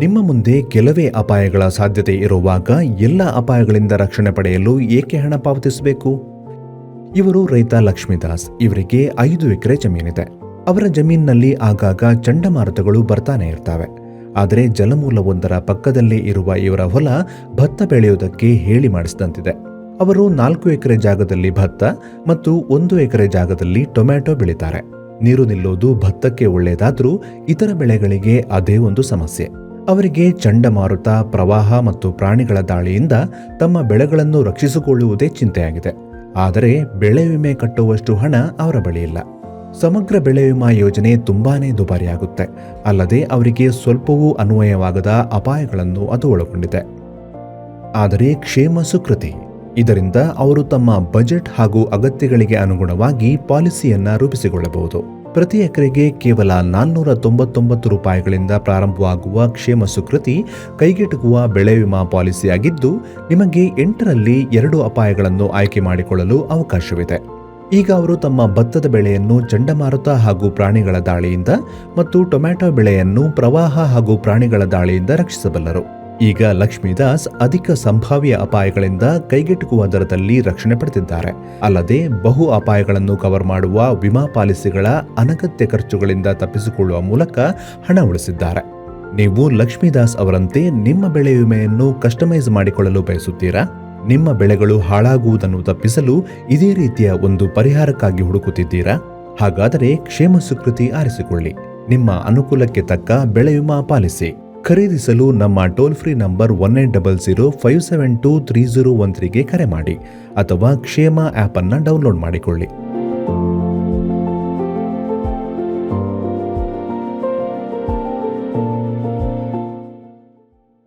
ನಿಮ್ಮ ಮುಂದೆ ಕೆಲವೇ ಅಪಾಯಗಳ ಸಾಧ್ಯತೆ ಇರುವಾಗ ಎಲ್ಲ ಅಪಾಯಗಳಿಂದ ರಕ್ಷಣೆ ಪಡೆಯಲು ಏಕೆ ಹಣ ಪಾವತಿಸಬೇಕು? ಇವರು ರೈತ ಲಕ್ಷ್ಮೀದಾಸ್. ಇವರಿಗೆ ಐದು ಎಕರೆ ಜಮೀನಿದೆ. ಅವರ ಜಮೀನಿನಲ್ಲಿ ಆಗಾಗ ಚಂಡಮಾರುತಗಳು ಬರ್ತಾನೆ ಇರ್ತವೆ. ಆದರೆ ಜಲಮೂಲವೊಂದರ ಪಕ್ಕದಲ್ಲೇ ಇರುವ ಇವರ ಹೊಲ ಭತ್ತ ಬೆಳೆಯುವುದಕ್ಕೆ ಹೇಳಿ ಮಾಡಿಸಿದಂತಿದೆ. ಅವರು ನಾಲ್ಕು ಎಕರೆ ಜಾಗದಲ್ಲಿ ಭತ್ತ ಮತ್ತು ಒಂದು ಎಕರೆ ಜಾಗದಲ್ಲಿ ಟೊಮ್ಯಾಟೊ ಬೆಳೀತಾರೆ. ನೀರು ನಿಲ್ಲೋದು ಭತ್ತಕ್ಕೆ ಒಳ್ಳೆಯದಾದರೂ ಇತರ ಬೆಳೆಗಳಿಗೆ ಅದೇ ಒಂದು ಸಮಸ್ಯೆ. ಅವರಿಗೆ ಚಂಡಮಾರುತ, ಪ್ರವಾಹ ಮತ್ತು ಪ್ರಾಣಿಗಳ ದಾಳಿಯಿಂದ ತಮ್ಮ ಬೆಳೆಗಳನ್ನು ರಕ್ಷಿಸಿಕೊಳ್ಳುವುದೇ ಚಿಂತೆಯಾಗಿದೆ. ಆದರೆ ಬೆಳೆ ವಿಮೆ ಕಟ್ಟುವಷ್ಟು ಹಣ ಅವರ ಬಳಿ ಇಲ್ಲ. ಸಮಗ್ರ ಬೆಳೆ ವಿಮಾ ಯೋಜನೆ ತುಂಬಾನೇ ದುಬಾರಿಯಾಗುತ್ತೆ. ಅಲ್ಲದೆ ಅವರಿಗೆ ಸ್ವಲ್ಪವೂ ಅನ್ವಯವಾಗದ ಅಪಾಯಗಳನ್ನು ಅದು ಒಳಗೊಂಡಿದೆ. ಆದರೆ ಕ್ಷೇಮ ಸುಕೃತಿ. ಇದರಿಂದ ಅವರು ತಮ್ಮ ಬಜೆಟ್ ಹಾಗೂ ಅಗತ್ಯಗಳಿಗೆ ಅನುಗುಣವಾಗಿ ಪಾಲಿಸಿಯನ್ನ ರೂಪಿಸಿಕೊಳ್ಳಬಹುದು. ಪ್ರತಿ ಎಕರೆಗೆ ಕೇವಲ ನಾನ್ನೂರ ತೊಂಬತ್ತೊಂಬತ್ತು ರೂಪಾಯಿಗಳಿಂದ ಪ್ರಾರಂಭವಾಗುವ ಕ್ಷೇಮ ಸುಕೃತಿ ಕೈಗೆಟುಕುವ ಬೆಳೆ ವಿಮಾ ಪಾಲಿಸಿಯಾಗಿದ್ದು, ನಿಮಗೆ ಎಂಟರಲ್ಲಿ ಎರಡು ಅಪಾಯಗಳನ್ನು ಆಯ್ಕೆ ಮಾಡಿಕೊಳ್ಳಲು ಅವಕಾಶವಿದೆ. ಈಗ ಅವರು ತಮ್ಮ ಭತ್ತದ ಬೆಳೆಯನ್ನು ಚಂಡಮಾರುತ ಹಾಗೂ ಪ್ರಾಣಿಗಳ ದಾಳಿಯಿಂದ ಮತ್ತು ಟೊಮ್ಯಾಟೊ ಬೆಳೆಯನ್ನು ಪ್ರವಾಹ ಹಾಗೂ ಪ್ರಾಣಿಗಳ ದಾಳಿಯಿಂದ ರಕ್ಷಿಸಬಲ್ಲರು. ಈಗ ಲಕ್ಷ್ಮೀದಾಸ್ ಅಧಿಕ ಸಂಭಾವ್ಯ ಅಪಾಯಗಳಿಂದ ಕೈಗೆಟುಕುವ ದರದಲ್ಲಿ ರಕ್ಷಣೆ ಪಡೆದಿದ್ದಾರೆ. ಅಲ್ಲದೆ ಬಹು ಅಪಾಯಗಳನ್ನು ಕವರ್ ಮಾಡುವ ವಿಮಾ ಪಾಲಿಸಿಗಳ ಅನಗತ್ಯ ಖರ್ಚುಗಳಿಂದ ತಪ್ಪಿಸಿಕೊಳ್ಳುವ ಮೂಲಕ ಹಣ ಉಳಿಸಿದ್ದಾರೆ. ನೀವು ಲಕ್ಷ್ಮೀದಾಸ್ ಅವರಂತೆ ನಿಮ್ಮ ಬೆಳೆ ವಿಮೆಯನ್ನು ಕಸ್ಟಮೈಸ್ ಮಾಡಿಕೊಳ್ಳಲು ಬಯಸುತ್ತೀರಾ? ನಿಮ್ಮ ಬೆಳೆಗಳು ಹಾಳಾಗುವುದನ್ನು ತಪ್ಪಿಸಲು ಇದೇ ರೀತಿಯ ಒಂದು ಪರಿಹಾರಕ್ಕಾಗಿ ಹುಡುಕುತ್ತಿದ್ದೀರಾ? ಹಾಗಾದರೆ ಕ್ಷೇಮ ಸ್ವೀಕೃತಿ ಆರಿಸಿಕೊಳ್ಳಿ. ನಿಮ್ಮ ಅನುಕೂಲಕ್ಕೆ ತಕ್ಕ ಬೆಳೆ ವಿಮಾ ಪಾಲಿಸಿ. ಖರೀದಿಸಲು ನಮ್ಮ toll free number one eight double zero five seven two three zero one ತ್ರೀಗೆ ಕರೆ ಮಾಡಿ ಅಥವಾ ಕ್ಷೇಮ ಆ್ಯಪನ್ನು ಡೌನ್ಲೋಡ್ ಮಾಡಿಕೊಳ್ಳಿ.